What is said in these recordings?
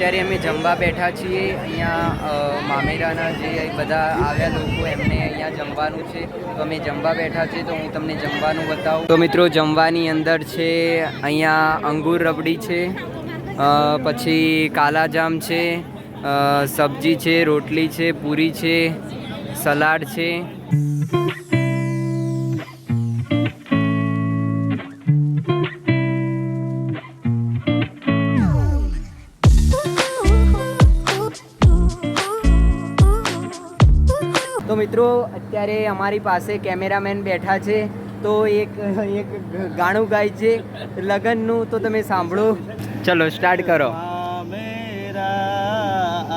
અત્યારે અમે જમવા બેઠા છીએ. અહીંયા મામેરાના જે બધા આવ્યા લોકો, એમને અહીંયા જમવાનું છે. તો અમે જમવા બેઠા છીએ, તો હું તમને જમવાનું બતાવું. તો મિત્રો, જમવાની અંદર છે, અહીંયા અંગૂર રબડી છે પછી કાલાજામ છે સબ્જી છે, રોટલી છે, પૂરી છે, સલાડ છે. મિત્રો અત્યારે અમારી પાસે કેમેરામેન બેઠા છે તો એક એક ગાણું ગાય છે લગનનું તો તમે સાંભળો. ચલો સ્ટાર્ટ કરો. મેરા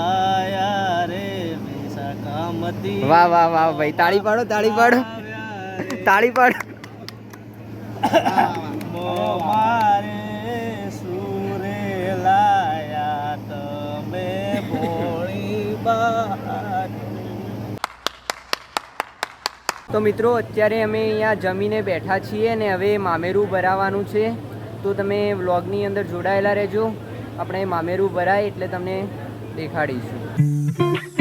આયા રે સાકામતી વાહ વાહ વાહ ભાઈ તાળી પાડો તાળી પાડો. તાળી પાડો. તો મિત્રો, અત્યારે અમે અહીંયા જમીને બેઠા છીએ ને હવે મામેરું ભરાવાનું છે. તો તમે વ્લોગની અંદર જોડાયેલા રહેજો. આપણે મામેરું ભરાય એટલે તમને દેખાડીશું.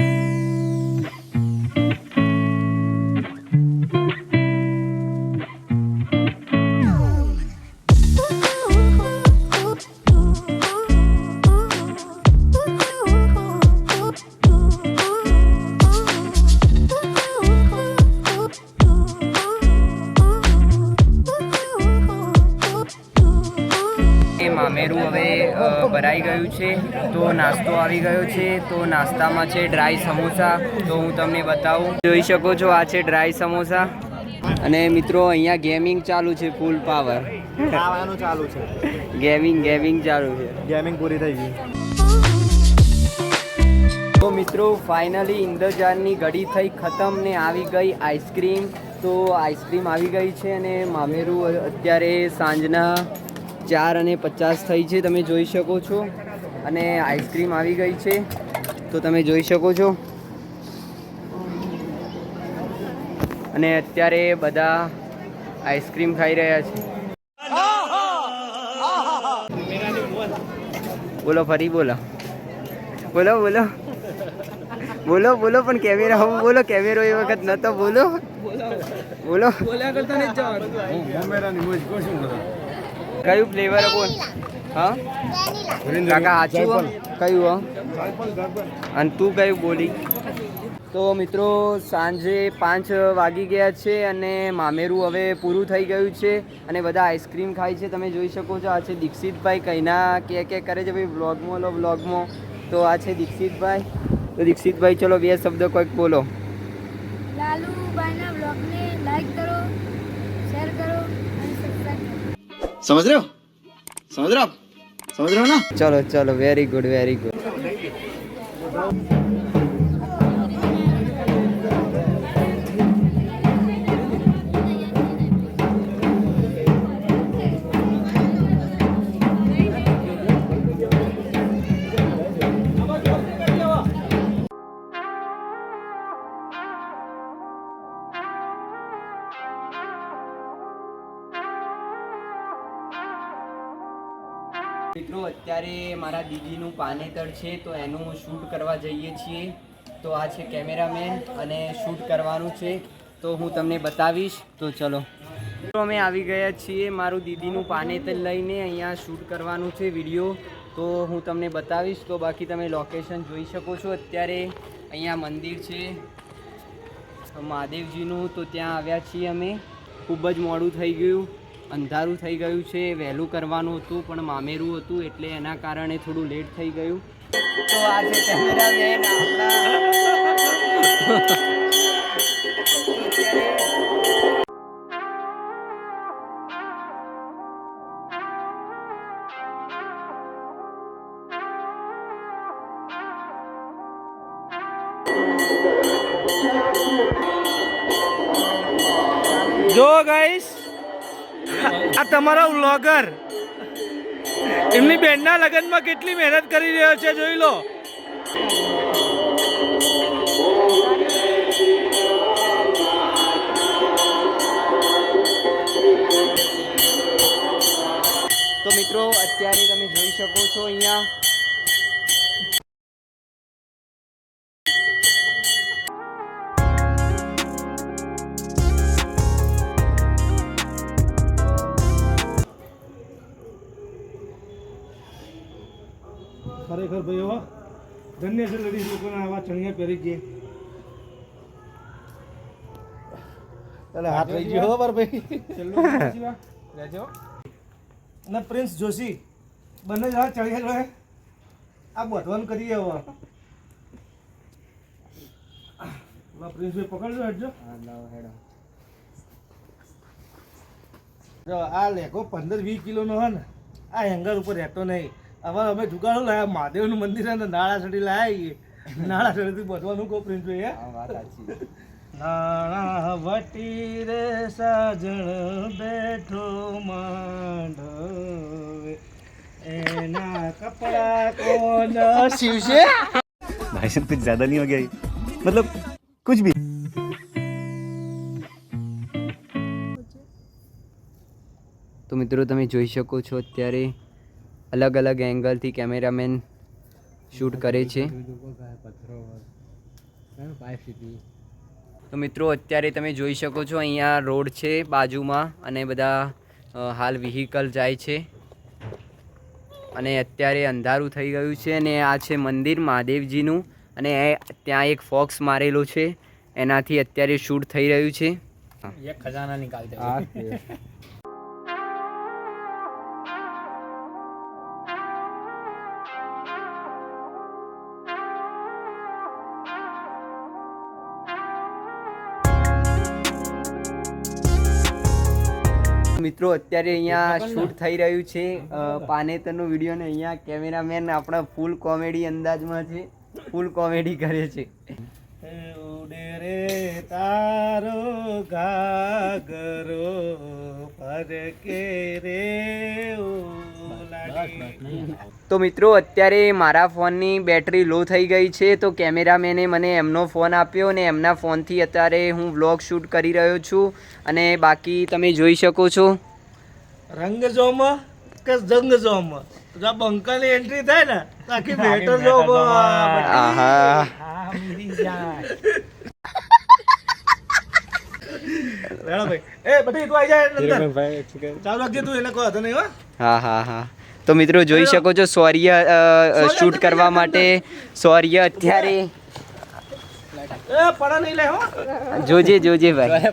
એ હવે ભરાઈ ગયું છે. તો નાસ્તો આવી ગયો છે. તો નાસ્તામાં છે ડ્રાય સમોસા. તો હું તમને બતાવું. જોઈ શકો છો આ છે ડ્રાય સમોસા. અને મિત્રો અહીંયા ગેમિંગ ચાલુ છે ફૂલ પાવર. ખાવાનું ચાલુ છે. ગેમિંગ ગેમિંગ ચાલુ છે. ગેમિંગ પૂરી થઈ ગઈ. તો મિત્રો ફાઇનલી ઇન્દ્રજાનની ઘડી થઈ ખતમ ને આવી ગઈ આઈસ્ક્રીમ. તો આઈસ્ક્રીમ આવી ગઈ છે અને મામેરું અત્યારે સાંજના ચાર અને પચાસ થઈ છે તમે જોઈ શકો છો. અને આઈસ્ક્રીમ આવી ગઈ છે તો તમે જોઈ શકો છો. અને અત્યારે બધા આઈસ્ક્રીમ ખાઈ રહ્યા છે. બોલો ફરી બોલો. બોલો બોલો. બોલો બોલો પણ કેમેરા હું બોલો કેમેરો એ વખત નતો બોલો. બોલો. કયું ફ્લેવર બોલ. હા? કાકા સાચું હો? કયું હો? અને તું કયું બોલી? તો મિત્રો સાંજે પાંચ વાગી ગયા છે અને મામેરું હવે પૂરું થઈ ગયું છે અને બધા આઈસ્ક્રીમ ખાય છે. તમે જોઈ શકો છો આ છે દીક્ષિતભાઈ કઈના કે કે કરે છે ભાઈ વ્લોગમાં લો વ્લોગમાં તો આ છે દીક્ષિતભાઈ. તો દીક્ષિતભાઈ ચલો બે શબ્દ કોઈક બોલો. કરો સમજ રહ્યો? સમજ રહ્યો? સમજ રહ્યો हो ચલો ચલો વેરી ગુડ વેરી ગુડ મિત્રો મારા દીદીનું પાનેતર છે, તો એનું શૂટ કરવા જઈએ છીએ. તો આ છે કેમેરામેન અને શૂટ કરવાનું છે. તો હું તમને બતાવીશ. તો ચલો. તો અમે આવી ગયા છીએ મારું દીદીનું પાનેતર લઈને અહીંયા શૂટ કરવાનું છે વીડિયો. તો હું તમને બતાવીશ. તો બાકી તમે લોકેશન જોઈ શકો છો. અત્યારે અહીંયા મંદિર છે. મહાદેવજીનું તો ત્યાં આવ્યા છીએ અમે. ખૂબ જ મોડું થઈ ગયું. અંધારું થઈ ગયું છે, વહેલું કરવાનું હતું, પણ મામેરું હતું એટલે એના કારણે થોડું લેટ થઈ ગયું. તો આજે જો ગાઈસ આ તમારા વ્લોગર. એમની બેનના લગ્નમાં કેટલી મહેનત કરી રહ્યો છે, જોઈ લો. તો મિત્રો, અત્યારે તમે જોઈ શકો છો અહીંયા છે લેડીઝ લોકોને આવા ચણિયા પહેરી કે એટલે હાથ રહી ગયો હો પર ભાઈ. અને પ્રિન્સ જોશી બંને જણા ચણિયા જોડે આ બધવાનું કરીએ હવે પ્રિન્સભાઈ પકડજો હેડજો. જો આ લેખો પંદર વીસ કિલોનો હોય ને આ હેંગર ઉપર રહેતો નહીં. હવે અમે જુગાડો લાયા મહાદેવનું મંદિર છે ને નાળા સડી લાયા નાળા સડીથી બધવાનું કહો પ્રિન્સભાઈ હે નાણા વટી રે સાજણ બેઠો માંડવે એના કપડા કોણ સીવશે भाई साहब कुछ ज्यादा नहीं हो गया ये? मतलब कुछ भी તો મિત્રો તમે જોઈ શકો છો અત્યારે અલગ અલગ એંગલથી કેમેરામેન શૂટ કરે છે. તો મિત્રો અત્યારે તમે જોઈ શકો છો અહીંયા રોડ છે બાજુમાં અને બધા હાલ વ્હીકલ જાય છે. અને અત્યારે અંધારું થઈ ગયું છે અને આ છે મંદિર મહાદેવજીનું અને એ- ત્યાં એક ફોક્સ મારેલો છે. એનાથી અત્યારે શૂટ થઈ રહ્યું છે. મિત્રો અત્યારે અહીંયા શૂટ થઈ રહ્યું છે. પાનેતરનો વીડિયો ને અહીંયા કેમેરામેન આપણા ફૂલ કોમેડી અંદાજમાં છે. ફૂલ કોમેડી કરે છે. ઉડે રે તારો ગાગરો ફરકે રે. તો મિત્રો અત્યારે મારા ફોનની બેટરી લો થઈ ગઈ છે તો કેમેરામેને મને એમનો ફોન આપ્યો અને એમના ફોનથી અત્યારે હું વ્લોગ શૂટ કરી રહ્યો છું અને બાકી તમે જોઈ શકો છો. રંગ જોમાં કે જંગ જોમાં જો બંકાની એન્ટ્રી થાય ને આખી બેટર જો આહા. રેડો ભાઈ. એ બધી તું આવી જાય અંદર. ચાલુ રાખજે તું એને કહો હતો નહીં હા હા હા. તો મિત્રો જોઈ શકો છો સૌર્ય શૂટ કરવા માટે. સૌર્ય અત્યારે એ પડા નહીં લે હો. જોજે જોજે ભાઈ.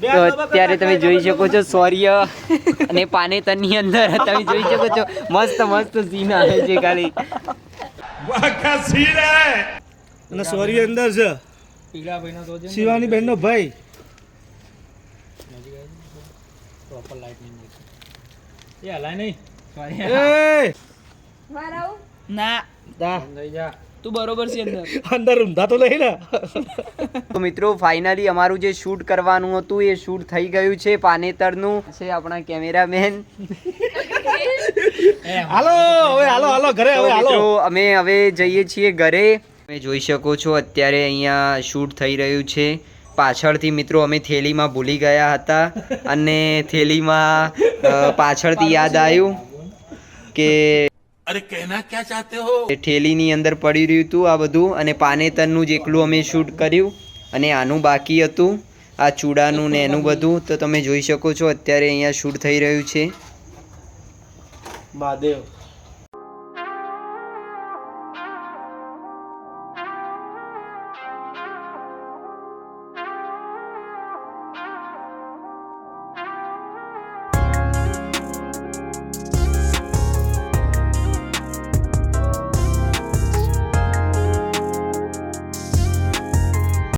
તો અત્યારે તમે જોઈ શકો છો સૌર્ય અને પાનેતરની અંદર. તમે જોઈ શકો છો મસ્ત મસ્ત સીન આવે છે ખાલી. અને સોરી અંદર છે. શિવાની બેન નો છે એ વાર આવું? અંદર ઊંધા તો નહીં ને? તો મિત્રો ફાઇનલી અમારું જે શૂટ કરવાનું હતું એ શૂટ થઈ ગયું છે પાનેતરનું. છે આપણા કેમેરામેન હાલો હવે હાલો હાલો ઘરે હવે હાલો. અમે હવે જઈએ છીએ ઘરે. તમે જોઈ શકો છો અત્યારે અહીંયા શૂટ થઈ રહ્યું છે. પાછળથી મિત્રો અમે થેલીમાં ભૂલી ગયા હતા અને થેલીમાં પાછળથી યાદ આવ્યું કે અરે કહેના ક્યાં ચાહતે હો? થેલીની અંદર પડી રહ્યું હતું આ બધું અને પાનેતરનું જ એકલું અમે શૂટ કર્યું અને આનું બાકી હતું આ ચૂડાનું ને એનું બધું. તો તમે જોઈ શકો છો અત્યારે અહીંયા શૂટ થઈ રહ્યું છે. મહાદેવ.